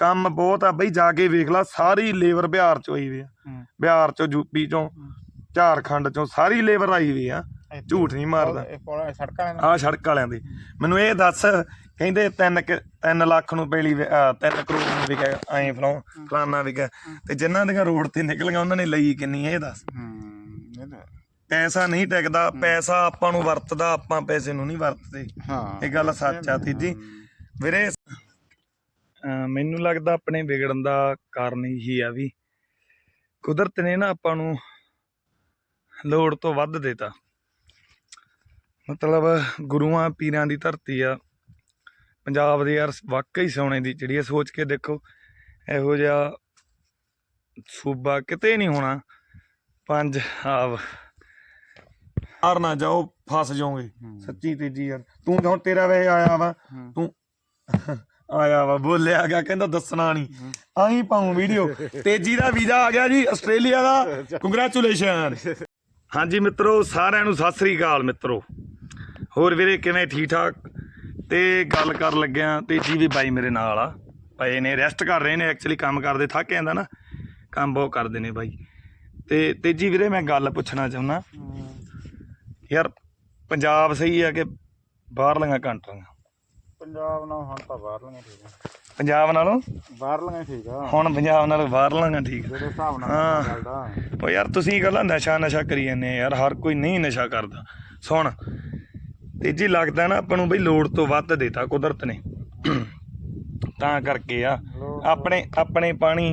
ਕੰਮ ਬਹੁਤ ਆ ਬਈ ਜਾ ਕੇ ਵੇਖ ਲਾ ਸਾਰੀ ਲੇਬਰ ਬਿਹਾਰ ਚੋਂ ਆਈ ਵੀ ਆ। ਬਿਹਾਰ ਚੋਂ ਯੂਪੀ ਚੋਂ ਝਾਰਖੰਡ ਚੋਂ ਸਾਰੀ ਲੇਬਰ ਆਈ ਵੀ ਆ। ਝੂਠ ਨਹੀਂ ਮਾਰਦਾ। ਪੁਲ ਸੜਕਾਂ ਵਾਲਿਆਂ ਦੇ। ਮੈਨੂੰ ਇਹ ਦੱਸ ਕਹਿੰਦੇ 3 3 ਲੱਖ ਨੂੰ ਪੈਲੀ 3 ਕਰੋੜ ਨੂੰ ਵਿਕਿਆ ਐਂ ਫਲਾਉ ਫਲਾਨਾ ਵਿਕਿਆ। ਤੇ ਜਿਨ੍ਹਾਂ ਦੀਆਂ ਰੋਡ ਤੇ ਨਿਕਲੀਆਂ ਉਹਨਾਂ ਨੇ ਲਈ ਕਿੰਨੀ ਇਹ ਦੱਸ। ਪੈਸਾ ਨਹੀਂ ਟਿਕਦਾ ਪੈਸਾ ਆਪਾਂ ਨੂੰ ਵਰਤਦਾ ਆਪਾਂ ਪੈਸੇ ਨੂੰ ਨਹੀਂ ਵਰਤਦੇ। ਹਾਂ। ਇਹ ਗੱਲ ਸੱਚ ਆ ਤੀਜੀ। ਵੀਰੇ ਮੈਨੂੰ ਲੱਗਦਾ ਆਪਣੇ ਵਿਗੜਨ ਦਾ ਕਾਰਨ ਇਹੀ ਆ ਵੀ ਕੁਦਰਤ ਨੇ ਨਾ ਆਪਾਂ ਨੂੰ ਲੋੜ ਤੋਂ ਵੱਧ ਦਿੱਤਾ। ਮਤਲਬ ਗੁਰੂਆਂ ਪੀਰਾਂ ਦੀ ਧਰਤੀ ਆ। ਪੰਜਾਬ ਦੇ ਯਾਰ ਵਾਕਈ ਸੋਨੇ ਦੀ ਆ ਸੋਚ ਕੇ ਦੇਖੋ ਇਹੋ ਜਿਹਾ ਸੂਬਾ ਕਿਤੇ ਨਹੀਂ ਹੋਣਾ। ਪੰਜਾਬ ਹਾਰ ਨਾ ਜਾਓ ਫਸ ਜਾਓਗੇ। ਸੱਚੀ ਤੇਜੀ ਯਾਰ। ਤੂੰ ਹੁਣ ਤੇਰਾ ਵੇ ਆਇਆ ਵਾ। ਤੂੰ ਆਇਆ ਵਾ ਬੋਲਿਆ ਗਿਆ ਕਹਿੰਦਾ ਦੱਸਣਾ ਨਹੀਂ ਆਹੀਂ ਪਾਉਂ ਵੀਡੀਓ। ਤੇਜੀ ਦਾ ਵੀਜ਼ਾ ਆ ਗਿਆ ਜੀ ਆਸਟ੍ਰੇਲੀਆ ਦਾ। ਕੰਗ੍ਰੈਚੁਲੇਸ਼ਨ ਹਾਂਜੀ ਮਿੱਤਰੋ ਸਾਰਿਆਂ ਨੂੰ ਸਤਿ ਸ੍ਰੀ ਅਕਾਲ ਮਿੱਤਰੋ। ਹੋਰ ਵੀਰੇ ਕਿਵੇਂ ਠੀਕ ਠਾਕ ਤੇ ਗੱਲ ਕਰਨ ਲੱਗਿਆ ਤੇਜੀ ਵੀ ਬਾਈ ਮੇਰੇ ਨਾਲ ਆ। ਪਏ ਨੇ ਰੈਸਟ ਕਰ ਰਹੇ ਨੇ ਐਕਚੁਅਲੀ ਕੰਮ ਕਰਦੇ ਥੱਕ ਜਾਂਦਾ ਨਾ। ਕੰਮ ਬਹੁਤ ਕਰਦੇ ਨੇ ਬਾਈ। ਤੇ ਤੇਜੀ ਵੀਰੇ ਮੈਂ ਗੱਲ ਪੁੱਛਣਾ ਚਾਹੁੰਦਾ। ਯਾਰ ਪੰਜਾਬ ਸਹੀ ਆ ਕਿ ਬਾਹਰਲੀਆਂ ਕੰਟਰੀਆਂ? ਪੰਜਾਬ ਨਾਲ ਹੁਣ ਤਾਂ ਬਾਹਰ ਲੰਗੇ ਠੀਕ ਆ। ਪੰਜਾਬ ਨਾਲੋਂ? ਬਾਹਰ ਲੰਗੇ ਠੀਕ ਆ। ਹੁਣ ਪੰਜਾਬ ਨਾਲੋਂ ਬਾਹਰਲੀਆਂ ਠੀਕ ਆ। ਜਿਹੜੇ ਹਿਸਾਬ ਨਾਲ ਹਾਂ। ਚੱਲਦਾ। ਉਹ ਯਾਰ ਤੁਸੀਂ ਗੱਲਾਂ ਨਸ਼ਾ ਨਸ਼ਾ ਕਰੀ ਜਾਂਦੇ ਆ ਯਾਰ ਹਰ ਕੋਈ ਨਹੀਂ ਨਸ਼ਾ ਕਰਦਾ। ਸੁਣ ਤੇ ਜੀ ਲੱਗਦਾ ਨਾ ਆਪਾਂ ਨੂੰ ਬਈ ਲੋੜ ਤੋਂ ਵੱਧ ਦੇਤਾ ਕੁਦਰਤ ਨੇ। ਤਾਂ ਕਰਕੇ ਆ ਆਪਣੇ ਆਪਣੇ ਪਾਣੀ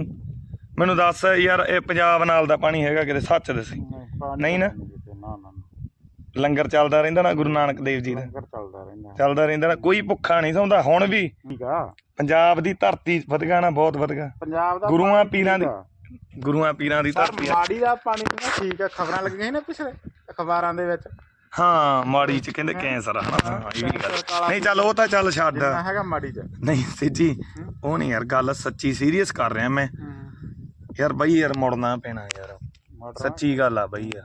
ਮੈਨੂੰ ਦੱਸ ਯਾਰ ਇਹ ਪੰਜਾਬ ਨਾਲ ਦਾ ਪਾਣੀ ਹੈਗਾ ਕਿਤੇ ਸੱਚ ਦੱਸੀ? ਪਾਣੀ ਨਹੀਂ ਨਾ? ਕਿਤੇ, ਨਾ ਨਾ ਨਾ। ਲੰਗਰ ਚੱਲਦਾ ਰਹਿੰਦਾ ਨਾ ਗੁਰੂ ਨਾਨਕ ਦੇਵ ਜੀ ਦਾ। ਲੰਗਰ ਰਹਿੰਦਾ ਚੱਲਦਾ ਰਹਿੰਦਾ ਨਾ ਕੋਈ ਭੁੱਖਾ ਨਹੀਂ ਸੌਂਦਾ ਹੁਣ ਵੀ। ਠੀਕ ਆ। ਪੰਜਾਬ ਦੀ ਧਰਤੀ ਨਾ ਬਹੁਤ ਵਧਗਾ। ਪੰਜਾਬ ਦਾ ਗੁਰੂਆਂ ਪਾਣੀ ਪੀਰਾਂ ਦੀ ਠੀਕ ਆ। ਗੁਰੂਆਂ ਪੀਰਾਂ ਦੀ ਪਰ ਧਰਤੀ ਆ। ਮਾੜੀ ਦਾ ਪਾਣੀ ਨਾ ਠੀਕ ਆ ਖਬਰਾਂ ਲੱਗੀਆਂ ਸੀ ਨਾ ਪਿਛਲੇ ਅਖਬਾਰਾਂ ਦੇ ਵਿੱਚ। ਹਾਂ ਮਾੜੀ ਚ ਕਹਿੰਦੇ ਕੈਂਸਰ ਆ ਹਨਾ ਹਾਂ ਇਹ ਵੀ ਗੱਲ। ਨਹੀਂ ਚੱਲ ਉਹ ਤਾਂ ਚੱਲ ਛੱਡ। ਜਿੰਨਾ ਹੈਗਾ ਮਾੜੀ ਚ। ਨਹੀਂ ਸਿੱਜੀ ਉਹ ਨਹੀਂ ਯਾਰ ਗੱਲ ਸੱਚੀ ਸੀਰੀਅਸ ਕਰ ਰਿਹਾ ਮੈਂ। ਯਾਰ ਬਈ ਯਾਰ ਮੁੜਨਾ ਪੈਣਾ ਯਾਰ। ਸੱਚੀ ਗੱਲ ਆ ਬਈ ਯਾਰ।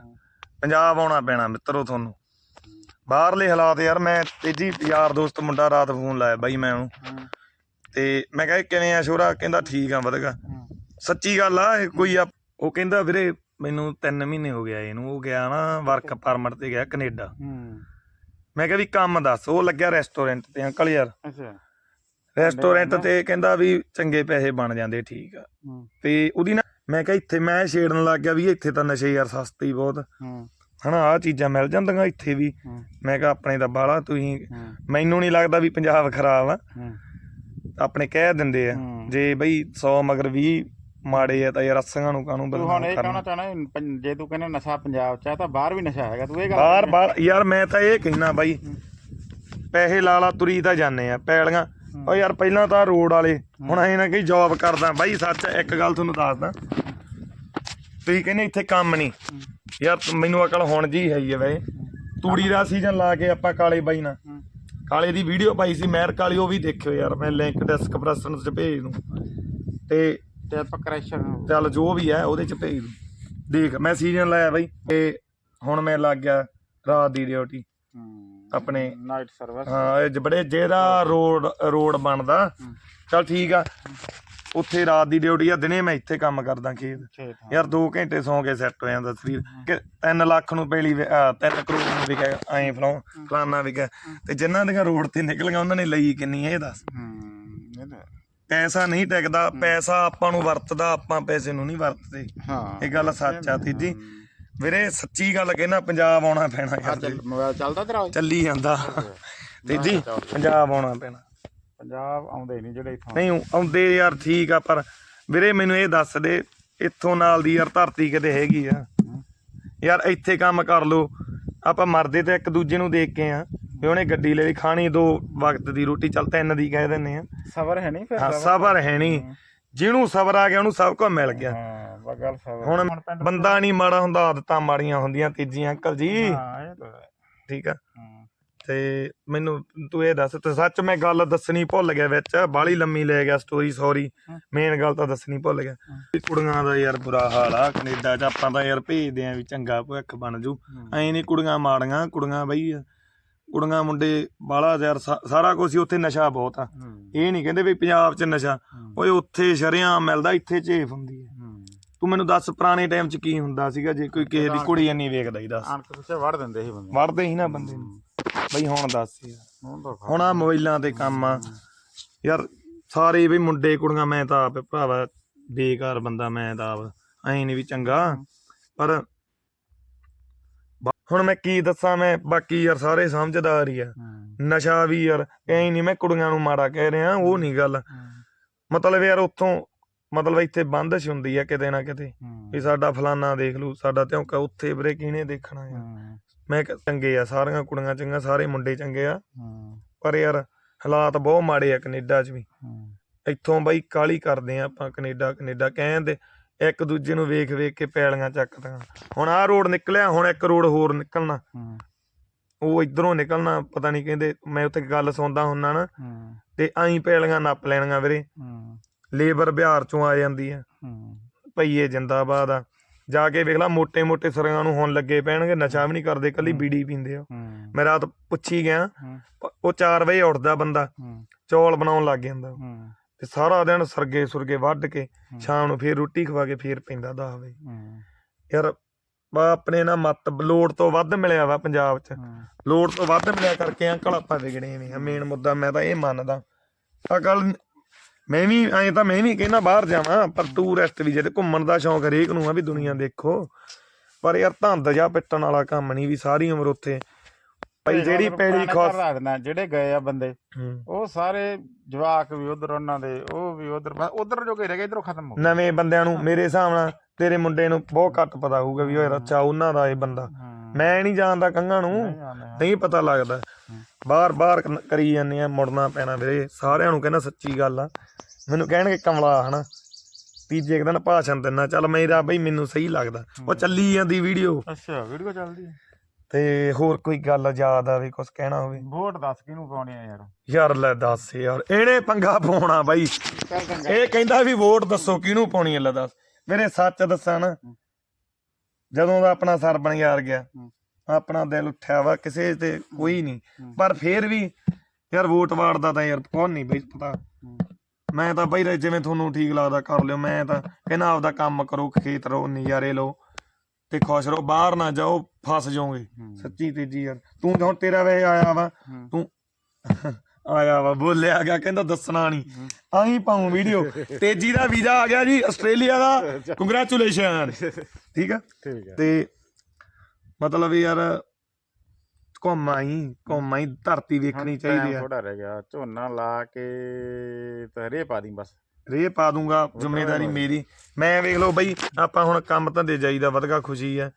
ਪੰਜਾਬ ਆਉਣਾ ਪੈਣਾ ਮਿੱਤਰੋ ਤੁਹਾਨੂੰ। ਬਾਹਰਲੇ ਹਾਲਾਤ ਯਾਰ ਮੈਂ ਤੇਜੀ ਯਾਰ ਦੋਸਤ ਮੁੰਡਾ ਰਾਤ ਫੋਨ ਲਾਇਆ ਬਾਈ ਮੈਂ ਉਹਨੂੰ। ਤੇ ਮੈਂ ਕਿਹਾ ਕਿਵੇਂ ਆ ਸ਼ੋਰਾ? ਕਹਿੰਦਾ ਠੀਕ ਆ ਵਧਗਾ ਸੱਚੀ ਗੱਲ ਆ ਇਹ ਕੋਈ ਆ ਉਹ ਕਹਿੰਦਾ ਵੀਰੇ ਮੈਨੂੰ 3 ਮਹੀਨੇ ਹੋ ਗਿਆ ਇਹਨੂੰ। ਉਹ ਗਿਆ ਨਾ ਵਰਕ ਪਰਮਿਟ ਤੇ ਗਿਆ ਕੈਨੇਡਾ। ਮੈਂ ਕਿਹਾ ਵੀ ਕੰਮ ਦੱਸ ਉਹ ਲੱਗਿਆ ਰੈਸਟੋਰੈਂਟ ਤੇ ਅੰਕਲ ਯਾਰ। ਅੱਛਾ। ਰੈਸਟੋਰੈਂਟ ਤੇ ਕਹਿੰਦਾ ਵੀ ਚੰਗੇ ਪੈਸੇ ਬਣ ਜਾਂਦੇ ਠੀਕ ਆ। ਤੇ ਉਹਦੀ ਨਾ ਮੈਂ ਕਿਹਾ ਇੱਥੇ ਮੈਂ ਛੇੜਨ ਲੱਗ ਗਿਆ ਵੀ ਇੱਥੇ ਤਾਂ ਨਸ਼ੇ ਯਾਰ ਸਸਤੇ ਹੀ ਬਹੁਤ। ਹਨਾ ਆ ਚੀਜ਼ਾਂ ਮਿਲ ਜਾਂਦੀਆਂ ਇੱਥੇ ਵੀ। ਮੈਂ ਕਿਹਾ ਆਪਣੇ ਤਾਂ ਬਾਲਾ ਤੁਸੀਂ ਮੈਨੂੰ ਨਹੀਂ ਲੱਗਦਾ ਵੀ ਪੰਜਾਬ ਖਰਾਬ ਆ। ਆਪਣੇ ਕਹਿ ਦਿੰਦੇ ਆ। ਜੇ ਬਈ 100 ਮਗਰ 20 ਮਾੜੇ ਆ ਤਾਂ ਯਾਰ ਅਸਾਂ ਨੂੰ ਕਾਹਨੂੰ ਤੂੰ ਹੁਣ ਇਹ ਕਹਿਣਾ ਚਾਹਣਾ ਜੇ ਤੂੰ ਕਹਿੰਦਾ ਨਸ਼ਾ ਪੰਜਾਬ ਚ ਆ ਤਾਂ ਬਾਹਰ ਵੀ ਨਸ਼ਾ ਹੈਗਾ ਤੂੰ ਇਹ ਗੱਲ ਬਾਹਰ ਬਾਹਰ ਯਾਰ ਮੈਂ ਤਾਂ ਇਹ ਕਹਿਣਾ ਬਾਈ ਪੈਸੇ ਲਾ ਲਾ ਤੁਰੀ ਤਾਂ ਜਾਂਦੇ ਆ ਪੈਲੀਆਂ। ਓ ਯਾਰ ਪਹਿਲਾਂ ਤਾਂ ਰੋਡ ਵਾਲੇ ਹੁਣ ਐ ਨਾ ਕਿ ਜੌਬ ਕਰਦਾ। ਬਾਈ ਸੱਚ ਇੱਕ ਗੱਲ ਤੁਹਾਨੂੰ ਦੱਸਦਾ। ਤੁਸੀਂ ਕਹਿੰਦੇ ਇੱਥੇ ਕੰਮ ਨਹੀਂ ਯਾਰ ਮੈਨੂੰ ਅਕਲ ਹੁਣ ਜੀ ਹੈ ਹੀ ਹੈ ਵੇ ਤੂੜੀ ਦਾ ਸੀਜ਼ਨ ਲਾ ਕੇ ਆਪਾਂ ਕਾਲੇ ਬਾਈ ਨਾਲ। ਕਾਲੇ ਦੀ ਵੀਡੀਓ ਪਾਈ ਸੀ ਮਹਿਰ ਕਾਲੀ ਉਹ ਵੀ ਦੇਖਿਓ ਯਾਰ ਮੈਂ ਲਿੰਕ ਡਿਸਕ੍ਰਿਪਸ਼ਨ 'ਚ ਭੇਜ ਦੂੰ। ਤੇ ਤੇ ਆਪਾਂ ਕਰੈਕਸ਼ਨ ਚੱਲ ਜੋ ਵੀ ਹੈ ਉਹਦੇ 'ਚ ਭੇਜ ਦੂੰ। ਦੇਖ ਮੈਂ ਸੀਜ਼ਨ ਲਾਇਆ ਬਾਈ ਤੇ ਹੁਣ ਮੈਂ ਲੱਗ ਗਿਆ ਰਾਤ ਦੀ ਡਿਊਟੀ ਆਪਣੇ ਨਾਈਟ ਸਰਵਿਸ ਹਾਂ ਇਹ ਬੜੇ ਜਿਹੜਾ ਰੋਡ ਰੋਡ ਬਣਦਾ। ਚੱਲ ਠੀਕ ਆ। ਉੱਥੇ ਰਾਤ ਦੀ ਡਿਊਟੀ ਆ ਦਿਨੇ ਮੈਂ ਇੱਥੇ ਕੰਮ ਕਰਦਾ ਖੇਤ। ਯਾਰ 2 ਘੰਟੇ ਸੌਂ ਕੇ ਸੈੱਟ ਹੋ ਜਾਂਦਾ ਸਰੀਰ। ਕਿ 3 ਲੱਖ ਨੂੰ ਪੈਲੀ 3 ਕਰੋੜ ਨੂੰ ਵਿਕਿਆ ਐਂ ਫਲਾਉ ਫਲਾਨਾ ਵਿਕਿਆ ਤੇ ਜਿਨ੍ਹਾਂ ਦੀਆਂ ਰੋਡ ਤੇ ਨਿਕਲੀਆਂ ਉਹਨਾਂ ਨੇ ਲਈ ਕਿੰਨੀ ਇਹ ਦੱਸ। ਪੈਸਾ ਨਹੀਂ ਟਿਕਦਾ ਪੈਸਾ ਆਪਾਂ ਨੂੰ ਵਰਤਦਾ ਆਪਾਂ ਪੈਸੇ ਨੂੰ ਨਹੀਂ ਵਰਤਦੇ। ਹਾਂ। ਇਹ ਗੱਲ ਸੱਚ ਆ ਤੀਜੀ। ਵੀਰੇ ਸੱਚੀ ਗੱਲ ਕਹਿਣਾ ਪੰਜਾਬ ਆਉਣਾ ਪੈਣਾ ਯਾਰ। ਮੋਬਾਈਲ ਚੱਲਦਾ ਤੇਰਾ ਚੱਲੀ ਜਾਂਦਾ। ਤੀਜੀ ਪੰਜਾਬ ਆਉਣਾ ਪੈਣਾ। ਪੰਜਾਬ ਆਉਂਦੇ ਨਹੀਂ ਜਿਹੜੇ ਇਥੋਂ ਨਹੀਂ ਆਉਂਦੇ ਯਾਰ ਠੀਕ ਆ ਪਰ ਵੀਰੇ ਮੈਨੂੰ ਇਹ ਦੱਸ ਦੇ ਇੱਥੋਂ ਨਾਲ ਦੀ ਯਾਰ ਧਰਤੀ ਕਿਤੇ ਹੈਗੀ ਆ? ਯਾਰ ਇੱਥੇ ਕੰਮ ਕਰ ਲੋ ਆਪਾਂ ਮਰਦੇ ਤੇ ਇੱਕ ਦੂਜੇ ਨੂੰ ਦੇਖ ਕੇ ਆ ਵੀ ਉਹਨੇ ਗੱਡੀ ਲਈ ਖਾਣੀ ਦੋ ਵਕਤ ਦੀ ਰੋਟੀ ਚੱਲ ਤਿੰਨ ਦੀ ਕਹਿ ਦਿੰਨੇ ਆ। ਸਬਰ ਹੈ ਨਹੀਂ ਫਿਰ ਹਾਂ ਸਬਰ? ਹੈ ਨਹੀਂ। ਜਿਹਨੂੰ ਸਬਰ ਆ ਗਿਆ ਉਹਨੂੰ ਸਭ ਕੁਝ ਮਿਲ ਗਿਆ। ਹਾਂ ਬਸ ਗੱਲ ਸਬਰ ਹੁਣ ਬੰਦਾ ਨਹੀਂ ਮਾੜਾ ਹੁੰਦਾ ਆਦਤਾਂ ਮਾੜੀਆਂ ਹੁੰਦੀਆਂ ਤੀਜੀ ਅੰਕਲ ਜੀ। ਹਾਂ ਇਹ ਤਾਂ ਹੈ। ਠੀਕ ਆ। ਹੂੰ। ਤੇ ਮੈਨੂੰ ਤੂੰ ਇਹ ਦੱਸ ਤੇ ਸੱਚ ਮੈਂ ਗੱਲ ਦੱਸਣੀ ਭੁੱਲ ਗਿਆ ਵਿੱਚ ਬਾਲੀ ਲੰਮੀ ਲੈ ਗਿਆ ਸਟੋਰੀ ਸੌਰੀ। ਮੇਨ ਗੱਲ ਤਾਂ ਦੱਸਣੀ ਭੁੱਲ ਗਿਆ। ਕੁੜੀਆਂ ਦਾ ਯਾਰ ਬੁਰਾ ਹਾਲ ਆ ਕੈਨੇਡਾ 'ਚ ਆਪਾਂ ਤਾਂ ਯਾਰ ਭੇਜਦੇ ਆਂ ਵੀ ਚੰਗਾ ਭਵਿੱਖ ਬਣ ਜੂ। ਐਂ ਨਹੀਂ ਕੁੜੀਆਂ ਮਾੜੀਆਂ ਕੁੜੀਆਂ ਬਈ ਕੁੜੀਆਂ ਮੁੰਡੇ ਬਾਲਾ ਯਾਰ ਸਾ- ਸਾਰਾ ਕੁਝ ਹੀ ਉੱਥੇ ਨਸ਼ਾ ਬਹੁਤ ਆ। ਇਹ ਨਹੀਂ ਕਹਿੰਦੇ ਵੀ ਪੰਜਾਬ 'ਚ ਨਸ਼ਾ। ਓਏ ਉੱਥੇ ਸ਼ਰਿਆਂ ਮਿਲਦਾ ਇੱਥੇ ਝੇਫ ਹੁੰਦੀ ਹੈ। ਤੂੰ ਮੈਨੂੰ ਦੱਸ ਪੁਰਾਣੇ ਟਾਈਮ 'ਚ ਕੀ ਹੁੰਦਾ ਸੀਗਾ ਜੇ ਕੋਈ ਕਿਸੇ ਦੀ ਕੁੜੀ ਇੰਨੀ ਵੇਖਦਾ ਹੀ ਦੱਸ। ਆਣਕ ਪਿੱਛੇ ਵੜ ਦਿੰਦੇ ਸੀ ਬੰਦੇ। ਵੜਦੇ ਹੀ ਨਾ ਬੰਦੇ ਨੂੰ। ਬਈ ਹੁਣ ਦੱਸ ਯਾਰ। ਹੁਣ ਤਾਂ ਹੁਣ ਆ ਮੋਬਾਈਲਾਂ ਤੇ ਕੰਮ ਆ। ਯਾਰ ਸਾਰੇ ਵੀ ਮੁੰਡੇ ਕੁੜੀਆਂ ਮੈਂ ਤਾਂ ਆਪ ਭਰਾਵਾ ਬੇਕਾਰ ਬੰਦਾ ਮੈਂ ਤਾਂ ਆਪ। ਐਂ ਨਹੀਂ ਵੀ ਚੰਗਾ। ਪਰ ਬਾ- ਹੁਣ ਮੈਂ ਕੀ ਦੱਸਾਂ ਮੈਂ ਬਾਕੀ ਯਾਰ ਸਾਰੇ ਸਮਝਦਾਰ ਹੀ ਆ। ਨਸ਼ਾ ਵੀ ਯਾਰ ਐਂ ਨਹੀਂ ਮੈਂ ਕੁੜੀਆਂ ਨੂੰ ਮਾੜਾ ਕਹਿ ਰਿਹਾ ਉਹ ਨਹੀਂ ਗੱਲ। ਮਤਲਬ ਯਾਰ ਉੱਥੋਂ ਮਤਲਬ ਇੱਥੇ ਬੰਦਸ਼ ਹੁੰਦੀ ਆ ਕਿਤੇ ਨਾ ਕਿਤੇ। ਵੀ ਸਾਡਾ ਫਲਾਨਾ ਦੇਖ ਲੂ ਸਾਡਾ ਧਿਉਂਕਾ ਉੱਥੇ ਵੀਰੇ ਕਿਹਨੇ ਦੇਖਣਾ ਯਾਰ। ਮੈਂ ਕਿਹਾ ਚੰਗੇ ਆ ਸਾਰੀਆਂ ਕੁੜੀਆਂ ਚੰਗੀਆਂ ਸਾਰੇ ਮੁੰਡੇ ਚੰਗੇ ਆ। ਪਰ ਯਾਰ ਹਾਲਾਤ ਬਹੁਤ ਮਾੜੇ ਆ ਕੈਨੇਡਾ 'ਚ ਵੀ। ਇੱਥੋਂ ਬਈ ਕਾਲੀ ਕਰਦੇ ਆ ਆਪਾਂ ਕੈਨੇਡਾ ਕੈਨੇਡਾ। ਕਹਿੰਦੇ ਇੱਕ ਦੂਜੇ ਨੂੰ ਵੇਖ ਵੇਖ ਕੇ ਪੈਲੀਆਂ ਚੱਕਦੀਆਂ ਹੁਣ ਆਹ ਰੋਡ ਨਿਕਲਿਆ ਹੁਣ ਇੱਕ ਰੋਡ ਹੋਰ ਨਿਕਲਣਾ। ਉਹ ਇਧਰੋਂ ਨਿਕਲਣਾ ਪਤਾ ਨਹੀਂ ਕਹਿੰਦੇ ਮੈਂ ਉੱਥੇ ਗੱਲ ਸੁਣਦਾ ਹੁੰਨਾ ਨਾ। ਤੇ ਆਈ ਪੈਲੀਆਂ ਨੱਪ ਲੈਣੀਆਂ ਵੀਰੇ। ਲੇਬਰ ਬਿਹਾਰ ਚੋਂ ਆ ਜਾਂਦੀ ਆ। ਭਈਏ ਜਿੰਦਾਬਾਦ ਆ। ਜਾ ਕੇ ਵੇਖ ਲਾ ਮੋٹے ਮੋٹے ਸਰਗਾਂ ਨੂੰ ਹੋਣ ਲੱਗੇ ਪੈਣਗੇ ਨਸ਼ਾ ਵੀ ਨਹੀਂ ਕਰਦੇ ਕੱਲੀ ਬੀੜੀ ਪੀਂਦੇ ਆ। ਮੈਂ ਰਾਤ ਪੁੱਛੀ ਗਿਆ ਉਹ 4 ਵਜੇ ਉੱਠਦਾ ਬੰਦਾ ਚੌਲ ਬਣਾਉਣ ਲੱਗ ਜਾਂਦਾ। ਤੇ ਸਾਰਾ ਦਿਨ ਸਰਗੇ ਸੁਰਗੇ ਵੱਢ ਕੇ ਸ਼ਾਮ ਨੂੰ ਫੇਰ ਰੋਟੀ ਖਵਾ ਕੇ ਫੇਰ ਪੈਂਦਾ 10 ਵਜੇ। ਯਾਰ ਬਾ ਆਪਣੇ ਨਾ ਮਤ ਲੋੜ ਤੋਂ ਵੱਧ ਮਿਲਿਆ ਵਾ ਪੰਜਾਬ 'ਚ। ਲੋੜ ਤੋਂ ਵੱਧ ਮਿਲਿਆ ਕਰਕੇ ਅੰਕਲ ਆਪਾਂ ਵਿਗੜੇ ਨੇ ਮੇਨ ਮੁੱਦਾ ਮੈਂ ਤਾਂ ਇਹ ਮੰਨਦਾ। ਅਕਲ ਮੈਂ ਵੀ ਐਂ ਤਾਂ ਮੈਂ ਵੀ ਕਹਿੰਦਾ ਬਾਹਰ ਜਾਵਾਂ ਪਰ ਟੂਰਿਸਟ ਵੀ ਜੇ ਤੇ ਘੁੰਮਣ ਦਾ ਸ਼ੌਂਕ ਹਰੇਕ ਨੂੰ ਆ ਵੀ ਦੁਨੀਆ ਦੇਖੋ। ਪਰ ਯਾਰ ਧੰਦ ਜਾ ਪਿੱਟਣ ਵਾਲਾ ਕੰਮ ਨਹੀਂ ਵੀ ਸਾਰੀ ਉਮਰ ਉੱਥੇ। ਭਾਈ ਜਿਹੜੀ ਪੈੜੀ ਖੋਸ ਦੇਣਾ ਜਿਹੜੇ ਗਏ ਆ ਬੰਦੇ। ਉਹ ਸਾਰੇ ਜਵਾਕ ਵੀ ਉਧਰ ਉਹਨਾਂ ਦੇ ਉਹ ਵੀ ਉਧਰ ਉਧਰ ਜੋ ਗਏ ਰਹਿ ਗਏ ਇਧਰੋਂ ਖਤਮ ਹੋ ਗਏ। ਨਵੇਂ ਬੰਦਿਆਂ ਨੂੰ ਮੇਰੇ ਹਿਸਾਬ ਨਾਲ ਤੇਰੇ ਮੁੰਡੇ ਨੂੰ ਬਹੁਤ ਘੱਟ ਪਤਾ ਹੋਊਗਾ ਵੀ ਓਏ ਅੱਛਾ ਉਹਨਾਂ ਦਾ ਇਹ ਬੰਦਾ। ਮੈਂ ਨਹੀਂ ਜਾਣਦਾ ਕੰਘਾਂ ਨੂੰ ਨਹੀਂ ਪਤਾ ਲੱਗਦਾ। ਬਾਹਰ ਬਾਹਰ ਕ- ਕਰੀ ਜਾਂਦੇ ਆ ਮੁੜਨਾ ਪੈਣਾ ਵੀਰੇ ਸਾਰਿਆਂ ਨੂੰ ਕਹਿੰਦਾ ਸੱਚੀ ਗੱਲ ਆ। ਮੈਨੂੰ ਕਹਿਣਗੇ ਕਮਲਾ ਹਨਾ। ਤੀਜੇ ਦਿਨ ਭਾਸ਼ਣ ਦਿੰਨਾ ਚੱਲ ਮੇਰਾ ਬਈ ਮੈਨੂੰ ਸਹੀ ਲੱਗਦਾ। ਉਹ ਚੱਲੀ ਜਾਂਦੀ ਵੀਡੀਓ ਅੱਛਾ ਵੀਡੀਓ ਚੱਲਦੀ ਹੈ ਤੇ ਹੋਰ ਕੋਈ ਗੱਲ ਯਾਦ ਆਵੇ ਕੁਝ ਕਹਿਣਾ ਹੋਵੇ? ਵੋਟ ਦੱਸ ਕਿਹਨੂੰ ਪਾਉਣੀ ਆ ਯਾਰ? ਯਾਰ ਲੈ ਦੱਸ ਯਾਰ ਇਹਨੇ ਪੰਗਾ ਪਾਉਣਾ ਬਾਈ। ਇਹ ਕਹਿੰਦਾ ਵੀ ਵੋਟ ਦੱਸੋ ਕਿਹਨੂੰ ਪਾਉਣੀ ਹੈ ਲੈ ਦੱਸ। ਮੇਰੇ ਸੱਚ ਦੱਸਾਂ ਨਾ ਜਦੋਂ ਦਾ ਆਪਣਾ ਸਰ ਬਣ ਯਾਰ ਗਿਆ। ਆਪਣਾ ਦਿਲ ਉੱਠਿਆ ਵਾ ਕਿਸੇ ਤੇ ਕੋਈ ਨਹੀਂ। ਪਰ ਫੇਰ ਵੀ ਯਾਰ ਵੋਟ ਵਾੜਦਾ ਤਾਂ ਯਾਰ ਕੌਣ ਨਹੀਂ ਬਈ ਪਤਾ। ਮੈਂ ਤਾਂ ਬਈ ਜਿਵੇਂ ਤੁਹਾਨੂੰ ਠੀਕ ਲੱਗਦਾ ਕਰ ਲਿਓ ਮੈਂ ਤਾਂ ਕਹਿੰਦਾ ਆਪਦਾ ਕੰਮ ਕਰੋ ਖੇਤ ਰਹੋ ਨਜ਼ਾਰੇ ਲਓ ਤੇ ਖੁਸ਼ ਰਹੋ। ਬਾਹਰ ਨਾ ਜਾਓ ਫਸ ਜਾਓਗੇ। ਸੱਚੀ ਤੇਜੀ ਯਾਰ। ਤੂੰ ਹੁਣ ਤੇਰਾ ਵੇ ਆਇਆ ਵਾ। ਤੂੰ ਆਇਆ ਵਾ ਬੋਲਿਆ ਗਿਆ ਕਹਿੰਦਾ ਦੱਸਣਾ ਨਹੀਂ ਆਹੀ ਪਾਉਂ ਵੀਡੀਓ। ਤੇਜੀ ਦਾ ਵੀਜ਼ਾ ਆ ਗਿਆ ਜੀ ਆਸਟ੍ਰੇਲੀਆ ਦਾ। ਕੰਗ੍ਰੈਚੁਲੇਸ਼ਨ ਠੀਕ ਆ? ਠੀਕ ਹੈ ਤੇ ਮਤਲਬ ਯਾਰ ਘੁੰਮ ਆਈ ਘੁੰਮ ਆਈ ਧਰਤੀ ਵੇਖਣੀ ਚਾਹੀਦੀ ਆ। ਥੋੜਾ ਰਹਿ ਗਿਆ ਝੋਨਾ ਲਾ ਕੇ ਤਹਰੇ ਪਾ ਦੀ ਬਸ। ਰੇ ਪਾ ਦੂੰਗਾ ਜ਼ਿੰਮੇਵਾਰੀ ਮੇਰੀ। ਮੈਂ ਵੇਖ ਲਓ ਬਈ ਆਪਾਂ ਹੁਣ ਕੰਮ ਧੰਦੇ ਜਾਈਦਾ ਵਧਗਾ ਖੁਸ਼ੀ ਆ।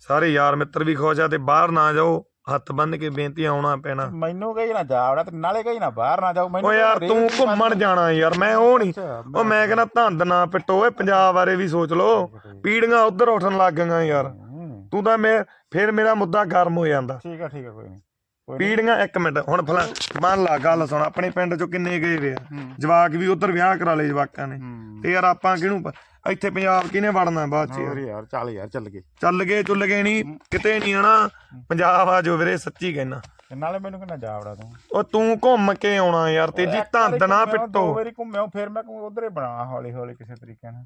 ਸਾਰੇ ਯਾਰ ਮਿੱਤਰ ਵੀ ਖੁਸ਼ ਆ ਤੇ ਬਾਹਰ ਨਾ ਜਾਓ ਹੱਥ ਬੰਨ ਕੇ ਬੇਨਤੀ ਆਉਣਾ ਪੈਣਾ। ਮੈਨੂੰ ਕਹੀ ਨਾ ਜਾਵੜਾ ਤੇ ਨਾਲੇ ਕਹੀ ਨਾ ਬਾਹਰ ਨਾ ਜਾਓ ਮੈਨੂੰ ਓ ਯਾਰ ਤੂੰ ਘੁੰਮਣ ਜਾਣਾ ਯਾਰ ਮੈਂ ਉਹ ਨਹੀਂ ਉਹ ਮੈਂ ਕਹਿੰਦਾ ਧੰਦ ਨਾ ਪਿੱਟੋ ਓਏ ਪੰਜਾਬ ਬਾਰੇ ਵੀ ਸੋਚ ਲਓ। ਪੀੜੀਆਂ ਉਧਰ ਉੱਠਣ ਲੱਗ ਗਈਆਂ ਯਾਰ। ਹੂੰ, ਤੂੰ ਤਾਂ ਮੈਂ ਫਿਰ ਮੇਰਾ ਮੁੱਦਾ ਗਰਮ ਹੋ ਜਾਂਦਾ। ਠੀਕ ਆ ਠੀਕ ਆ ਕੋਈ ਨਹੀਂ। ਪੀੜੀਆਂ ਇੱਕ ਮਿੰਟ ਹੁਣ ਫਲਾ ਮੰਨ ਲਾ ਗੱਲ ਸੁਣ ਆਪਣੇ ਪਿੰਡ ਚੋਂ ਕਿੰਨੇ ਗਏ ਵੇ ਆ? ਜਵਾਕ ਵੀ ਉਧਰ ਵਿਆਹ ਕਰਾ ਲਏ ਜਵਾਕਾਂ ਨੇ। ਤੇ ਯਾਰ ਆਪਾਂ ਕਿਹਨੂੰ ਇੱਥੇ ਪੰਜਾਬ ਕਿਹਨੇ ਵੜਨਾ ਬਾਅਦ ਚ ਯਾਰ? ਯਾਰ ਚੱਲ ਯਾਰ ਚੱਲ ਗਏ। ਚੱਲ ਗਏ ਚੁੱਲ ਗਏ ਨਹੀਂ ਕਿਤੇ ਨਹੀਂ ਆਣਾ ਪੰਜਾਬ ਆ ਜੋ ਵੀਰੇ ਸੱਚੀ ਕਹਿਣਾ ਨਾਲੇ ਮੈਨੂੰ ਕਹਿੰਦਾ ਜਾਵੜਾ ਤੂੰ? ਉਹ ਤੂੰ ਘੁੰਮ ਕੇ ਆਉਣਾ ਯਾਰ ਤੇਜੀ ਧੰਦ ਨਾ ਪਿੱਟੋ। ਦੋ ਵਾਰੀ ਘੁੰਮਿਆ ਫਿਰ ਮੈਂ ਉਧਰ ਬਣਾ ਹੌਲੀ ਹੌਲੀ ਕਿਸੇ ਤਰੀਕੇ ਨਾਲ।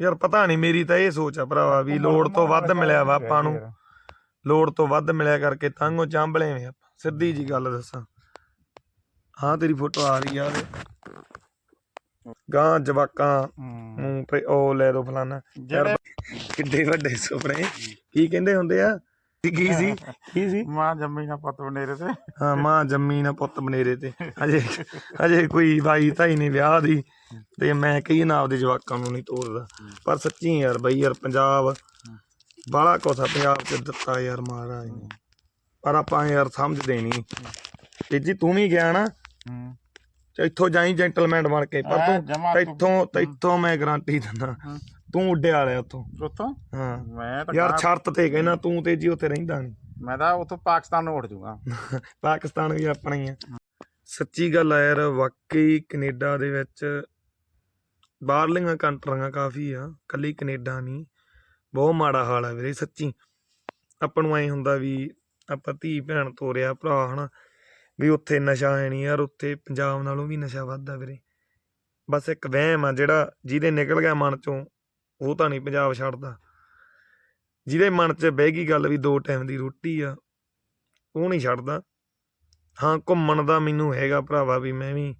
ਯਾਰ ਪਤਾ ਨਹੀਂ ਮੇਰੀ ਤਾਂ ਇਹ ਸੋਚ ਆ ਭਰਾਵਾ ਵੀ ਲੋੜ ਤੋਂ ਵੱਧ ਮਿਲਿਆ ਵਾ ਆਪਾਂ ਨੂੰ। ਲੋੜ ਤੋਂ ਵੱਧ ਮਿਲਿਆ ਕਰਕੇ ਤਾਂਗੋ ਚਾਂਬਲੇ ਵੇ ਆਪਾਂ। ਸਿੱਧੀ ਜੀ ਗੱਲ ਦੱਸਾਂ। ਹਾਂ ਤੇਰੀ ਫੋਟੋ ਆ ਰਹੀ ਆ ਗਾਂ ਜਵਾਕਾਂ ਹੂੰ। ਨੂੰ ਫੇ ਉਹ ਲੈ ਦੋ ਜਿਹੜੇ ਕਿੱਡੇ ਵੱਡੇ ਸੁਪਨੇ। ਕੀ ਕਹਿੰਦੇ ਹੁੰਦੇ ਆ? ਕੀ ਸੀ? ਕੀ ਸੀ? ਮਾਂ ਜੰਮੀ ਨਾ ਪਤ ਬਨੇਰੇ ਤੇ। ਹਾਂ ਮਾਂ ਜੰਮੀ ਨਾ ਪੁੱਤ ਬਨੇਰੇ ਤੇ। ਅਜੇ ਅਜੇ ਕੋਈ ਬਾਈ ਤਾਈ ਨਹੀਂ ਵਿਆਹ ਦੀ ਤੇ ਮੈਂ ਕਹੀ ਨਾ ਆਪਦੇ ਜਵਾਕਾਂ ਨੂੰ ਨਹੀਂ ਤੋਰਦਾ। ਪਰ ਸੱਚੀ ਯਾਰ ਬਈ ਯਾਰ ਪੰਜਾਬ ਬਾਲਾ ਕੋਸਾ ਪੰਜਾਬ ਚ ਦਿੱਤਾ ਯਾਰ ਮਹਾਰਾਜ ਨੇ। ਪਰ ਆਪਾਂ ਯਾਰ ਸਮਝਦੇ ਨਹੀਂ। ਤੇ ਜੀ ਤੂੰ ਵੀ ਗਿਆ ਨਾ ਹੂੰ। ਤੇ ਇੱਥੋਂ ਜਾਈ ਜੈਂਟਲਮੈਨ ਬਣ ਕੇ। ਪਰ ਤੂੰ ਇੱਥੋਂ ਇੱਥੋਂ ਮੈਂ ਗਾਰੰਟੀ ਦਿੰਦਾ। ਤੂੰ ਉੱਡੇ ਵਾਲਿਆ ਉੱਥੋਂ। ਉੱਥੋਂ? ਹਾਂ। ਮੈਂ ਤਾਂ ਯਾਰ ਸ਼ਰਤ ਤੇ ਕਹਿਣਾ ਤੂੰ ਤੇ ਜੀ ਉੱਥੇ ਰਹਿੰਦਾ ਨਹੀਂ ਮੈਂ ਤਾਂ ਉੱਥੋਂ ਪਾਕਿਸਤਾਨ ਨੂੰ ਉੱਠ ਜਾਊਗਾ। ਪਾਕਿਸਤਾਨ ਵੀ ਆਪਣਾ ਹੀ ਆ। ਸੱਚੀ ਗੱਲ ਆ ਯਾਰ ਵਾਕਈ ਕੈਨੇਡਾ ਦੇ ਵਿੱਚ ਬਾਹਰਲੀਆਂ ਕੰਟਰੀਆਂ ਕਾਫੀ ਆ ਕੱਲੀ ਕੈਨੇਡਾ ਨਹੀਂ। ਬਹੁਤ ਮਾੜਾ ਹਾਲ ਆ ਵੀਰੇ ਸੱਚੀ। ਆਪਾਂ ਨੂੰ ਐ ਹੁੰਦਾ ਵੀ ਆਪਾਂ ਧੀ ਭੈਣ ਤੋਰਿਆ ਭਰਾ ਹਨਾ। ਵੀ ਉੱਥੇ ਨਸ਼ਾ ਹੈ ਨਹੀਂ ਯਾਰ ਉੱਥੇ ਪੰਜਾਬ ਨਾਲੋਂ ਵੀ ਨਸ਼ਾ ਵੱਧਦਾ ਵੀਰੇ। ਬਸ ਇੱਕ ਵਹਿਮ ਆ ਜਿਹੜਾ ਜਿਹਦੇ ਨਿਕਲ ਗਿਆ ਮਨ ਚੋਂ ਉਹ ਤਾਂ ਨਹੀਂ ਪੰਜਾਬ ਛੱਡਦਾ। ਜਿਹਦੇ ਮਨ 'ਚ ਬਹਿ ਗਈ ਗੱਲ ਵੀ ਦੋ ਟਾਈਮ ਦੀ ਰੋਟੀ ਆ, ਉਹ ਨਹੀਂ ਛੱਡਦਾ। ਹਾਂ, ਘੁੰਮਣ ਦਾ ਮੈਨੂੰ ਹੈਗਾ ਭਰਾਵਾ ਵੀ ਮੈਂ ਵੀ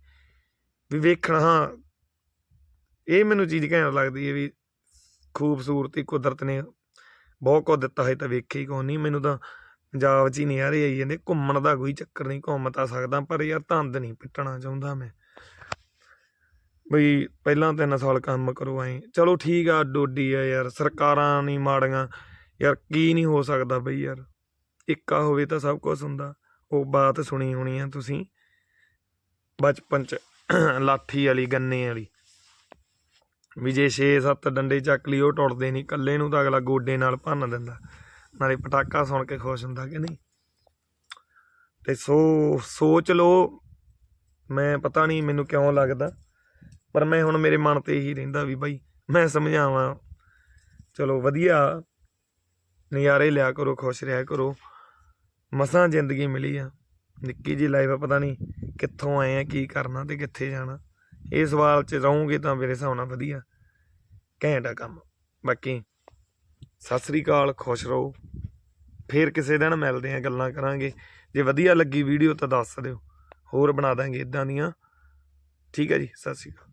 ਵੀ ਵੇਖਣਾ, ਹਾਂ। ਇਹ ਮੈਨੂੰ ਚੀਜ਼ ਘੈਂਟ ਲੱਗਦੀ ਹੈ ਵੀ ਖੂਬਸੂਰਤੀ ਕੁਦਰਤ ਨੇ ਬਹੁਤ ਕੁਝ ਦਿੱਤਾ ਹੈ ਤਾਂ ਵੇਖੇ ਹੀ ਕੋਈ ਨਹੀਂ। ਮੈਨੂੰ ਤਾਂ ਪੰਜਾਬ 'ਚ ਹੀ ਨਜ਼ਾਰੇ ਆਈ ਜਾਂਦੇ। ਘੁੰਮਣ ਦਾ ਕੋਈ ਚੱਕਰ ਨਹੀਂ, ਘੁੰਮ ਤਾਂ ਸਕਦਾ, ਪਰ ਯਾਰ ਧੰਦ ਨਹੀਂ ਪਿੱਟਣਾ ਚਾਹੁੰਦਾ ਮੈਂ। ਬਈ ਪਹਿਲਾਂ ਤਿੰਨ ਸਾਲ ਕੰਮ ਕਰੋ ਐ। ਚਲੋ ਠੀਕ ਆ, ਡੋਡੀ ਆ ਯਾਰ, ਸਰਕਾਰਾਂ ਨਹੀਂ ਮਾੜੀਆਂ। ਯਾਰ ਕੀ ਨਹੀਂ ਹੋ ਸਕਦਾ ਬਈ ਯਾਰ। ਇੱਕਾ ਹੋਵੇ ਤਾਂ ਸਭ ਕੁਝ ਹੁੰਦਾ। ਉਹ ਬਾਤ ਸੁਣੀ ਹੋਣੀ ਆ ਤੁਸੀਂ। ਬਚਪਨ ਚ ਲਾਠੀ ਵਾਲੀ, ਗੰਨੇ ਵਾਲੀ। ਵੀ ਜੇ 6-7 ਡੰਡੇ ਚੱਕ ਲਈ, ਉਹ ਟੁੱਟਦੇ ਨਹੀਂ ਕੱਲੇ ਨੂੰ ਤਾਂ ਅਗਲਾ ਗੋਡੇ ਨਾਲ ਭੰਨ ਦਿੰਦਾ। ਨਾਲੇ ਪਟਾਕਾ ਸੁਣ ਕੇ ਖੁਸ਼ ਹੁੰਦਾ ਕਿ ਨਹੀਂ? ਤੇ ਸੋ, ਸੋਚ ਲਓ। ਮੈਂ ਪਤਾ ਨਹੀਂ ਮੈਨੂੰ ਕਿਉਂ ਲੱਗਦਾ। ਪਰ ਮੈਂ ਹੁਣ ਮੇਰੇ ਮਨ ਤੇ ਇਹੀ ਰਹਿੰਦਾ ਵੀ ਬਾਈ ਮੈਂ ਸਮਝਾਵਾਂ। ਚਲੋ ਵਧੀਆ। ਨਜ਼ਾਰੇ ਲਿਆ ਕਰੋ, ਖੁਸ਼ ਰਿਹਾ ਕਰੋ। ਮਸਾਂ ਜ਼ਿੰਦਗੀ ਮਿਲੀ ਆ। ਨਿੱਕੀ ਜੀ ਲਾਈਫ ਆ, ਪਤਾ ਨਹੀਂ ਕਿੱਥੋਂ ਆਏ ਆ, ਕੀ ਕਰਨਾ ਤੇ ਕਿੱਥੇ ਜਾਣਾ। ਇਹ ਸਵਾਲ 'ਚ ਰਹੋਗੇ ਤਾਂ ਮੇਰੇ ਹਿਸਾਬ ਨਾਲ ਵਧੀਆ। ਘੈਂਟ ਆ ਕੰਮ। ਬਾਕੀ ਸਤਿ ਸ੍ਰੀ ਅਕਾਲ, ਖੁਸ਼ ਰਹੋ। ਫੇਰ ਕਿਸੇ ਦਿਨ ਮਿਲਦੇ ਆ, ਗੱਲਾਂ ਕਰਾਂਗੇ। ਜੇ ਵਧੀਆ ਲੱਗੀ ਵੀਡੀਓ ਤਾਂ ਦੱਸ ਦਿਓ। ਹੋਰ ਬਣਾ ਦਾਂਗੇ ਇਦਾਂ ਦੀਆਂ। ਠੀਕ ਹੈ ਜੀ, ਸਤਿ ਸ੍ਰੀ ਅਕਾਲ।